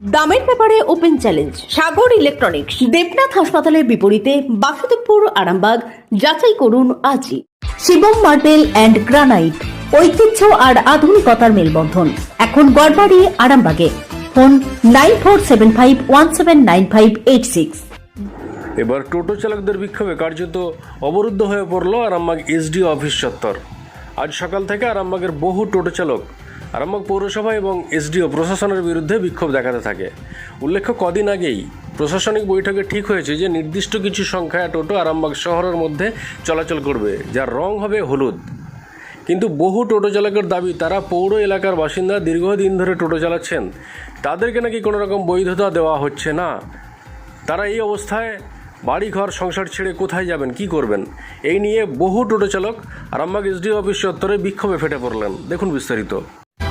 দামের ব্যাপারে open challenge, Sagar electronics, Debnath হাসপাতালের বিপরীতে বাসুদেবপুর, আরামবাগ, যাচাই করুন আজই। শিবম মার্বেল অ্যান্ড গ্রানাইট, ঐতিহ্য আর আধুনিকতার মেলবন্ধন। এখন গড়বাড়ি, আরামবাগে। Phone nine four seven five one seven nine five eight six. এবার টোটো চালকদের বিক্ষোভে কার্যত অবরুদ্ধ হয়ে পড়ল আরামবাগ এসডিও অফিস চত্বর। আজ সকাল থেকে আরামবাগের বহু টোটো চালক আরামবাগ পৌরসভা এবং এসডিও প্রশাসনের বিরুদ্ধে বিক্ষোভ দেখাতে থাকে। উল্লেখ্য, কদিন আগেই প্রশাসনিক বৈঠকে ঠিক হয়েছে যে নির্দিষ্ট কিছু সংখ্যায় টোটো আরামবাগ শহরের মধ্যে চলাচল করবে, যার রং হবে হলুদ। কিন্তু বহু টোটো চালকের দাবি, তারা পৌর এলাকার বাসিন্দা দীর্ঘদিন ধরে টোটো চালাচ্ছেন। তাদেরকে নাকি কোনো রকম বৈধতা দেওয়া হচ্ছে না। তারা এই অবস্থায় বাড়ি ঘর সংসার ছেড়ে কোথায় যাবেন, কি করবেন? এই নিয়ে বহু টোটো চালক আরামবাগ এসডিও অফিস চত্বরে বিক্ষোভে ফেটে পড়লেন। দেখুন বিস্তারিত।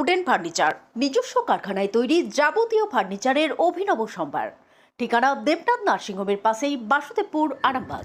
wooden furniture, নিজস্ব কারখানায় তৈরি যাবতীয় ফার্নিচারের অভিনব সম্ভার। ঠিকানা দেবনাথ নার্সিংহোমের পাশেই বাসুদেবপুর, আরামবাগ।